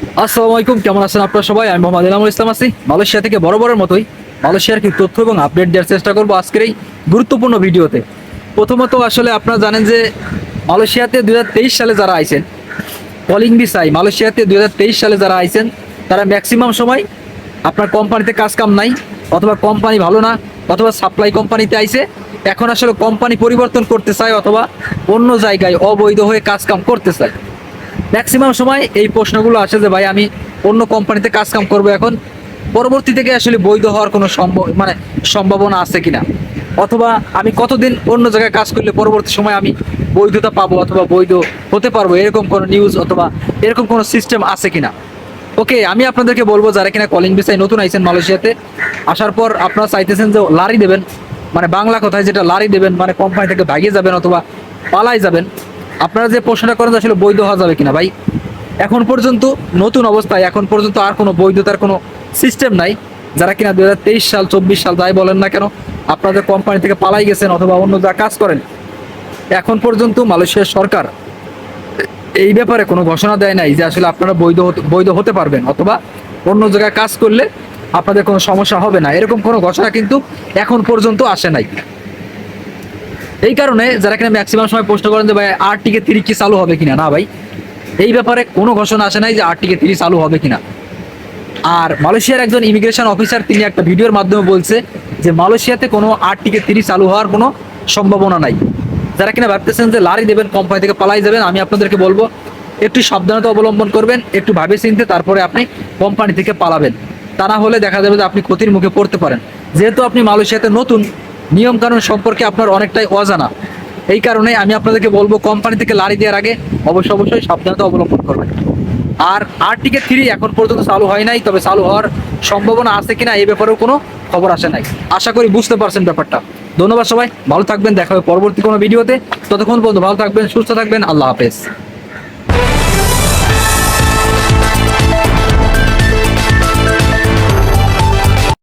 আসসালামু আলাইকুম, কেমন আছেন আপনারা সবাই? আমি মোহাম্মদ ইনামুল ইসলাম আছি। মালয়েশিয়া থেকে বড় বড়ের মতোই মালয়েশিয়ার কি তথ্য এবং আপডেট দেওয়ার চেষ্টা করব আজকের এই গুরুত্বপূর্ণ ভিডিওতে। প্রথমত আসলে আপনারা জানেন যে মালয়েশিয়াতে দুই সালে যারা আইছেন কলিং ভিসাই মালয়েশিয়াতে দু হাজার তেইশ সালে যারা আইছেন, তারা ম্যাক্সিমাম সময় আপনার কোম্পানিতে কাজ কাম নাই, অথবা কোম্পানি ভালো না, অথবা সাপ্লাই কোম্পানিতে আইছে। এখন আসলে কোম্পানি পরিবর্তন করতে চায় অথবা অন্য জায়গায় অবৈধ হয়ে কাজ কাম করতে চায়। ম্যাক্সিমাম সময় এই প্রশ্নগুলো আসে যে, ভাই, আমি অন্য কোম্পানিতে কাজ কাম করব এখন। পরবর্তী থেকে আসলে বৈধ হওয়ার কোনো সম্ভব মানে সম্ভাবনা আছে কিনা? অথবা আমি কতদিন অন্য জায়গায় কাজ করলে পরবর্তী সময় আমি বৈধতা পাবো অথবা বৈধ হতে পারব? এরকম কোনো নিউজ অথবা এরকম কোনো সিস্টেম আছে কিনা? ওকে আমি আপনাদেরকে বলব, যারা কিনা কলিং ভিসায় নতুন আইছেন মালয়েশিয়াতে, আসার পর আপনারা চাইতেছেন যে লারি দেবেন। মানে বাংলা কথায় যেটা লারি দেবেন মানে কোম্পানি থেকে ভাগিয়ে যাবেন অথবা পালাই যাবেন। আপনারা যে প্রশ্নটা করেন আসলে বৈধ হওয়া যাবে কিনা ভাই? এখন পর্যন্ত নতুন অবস্থায়, এখন পর্যন্ত আর কোনো বৈধতার কোনো সিস্টেম নাই। যারা কিনা দু হাজার তেইশ সাল, চব্বিশ সাল যাই বলেন না কেন, আপনাদের কোম্পানি থেকে পালাই গেছেন অথবা অন্য যা কাজ করেন। এখন পর্যন্ত মালয়েশিয়ার সরকার এই ব্যাপারে কোনো ঘোষণা দেয় নাই যে আসলে আপনারা বৈধ বৈধ হতে পারবেন অথবা অন্য জায়গায় কাজ করলে আপনাদের কোনো সমস্যা হবে না। এরকম কোনো ঘোষণা কিন্তু এখন পর্যন্ত আসে নাই। এই কারণে যারা কিনা ম্যাক্সিমাম সময় প্রশ্ন করেন যে ভাই আর টিকে তিরিশ কি চালু হবে কিনা? না ভাই। এই ব্যাপারে কোনো ঘোষণা আসে নাই যে আর টিকে তিরিশ চালু হবে কিনা। আর মালয়েশিয়ার একজন ইমিগ্রেশন অফিসার তিনি একটা ভিডিওর মাধ্যমে বলছে যে মালয়েশিয়াতে কোনো আর টিকে তিরিশ চালু হওয়ার কোনো সম্ভাবনা নাই। যারা কিনা ভাবতেছেন যে লারি দেবেন কোম্পানি থেকে পালাই যাবেন, আমি আপনাদেরকে বলব, একটু সাবধানতা অবলম্বন করবেন, একটু ভাবে চিনতে, তারপরে আপনি কোম্পানি থেকে পালাবেন। তা না হলে দেখা যাবে যে আপনি ক্ষতির মুখে পড়তে পারেন। যেহেতু আপনি মালয়েশিয়াতে নতুন নিয়ম কানুন সম্পর্কে আপনার অনেকটাই অজানা। এই কারণে আমি আপনাদেরকে বলব, কোম্পানি থেকে লাড়ি দেওয়ার আগে অবশ্যই অবশ্যই সাবধানতা অবলম্বন করবেন। আর আর টিকে থ্রি এখন পর্যন্ত চালু হয় নাই, তবে চালু হওয়ার সম্ভাবনা আছে কিনা এই ব্যাপারেও কোনো খবর আসে নাই। আশা করি বুঝতে পারছেন ব্যাপারটা। ধন্যবাদ সবাই, ভালো থাকবেন, দেখা হবে পরবর্তী কোনো ভিডিওতে। ততক্ষণ পর্যন্ত ভালো থাকবেন, সুস্থ থাকবেন, আল্লাহ হাফেজ।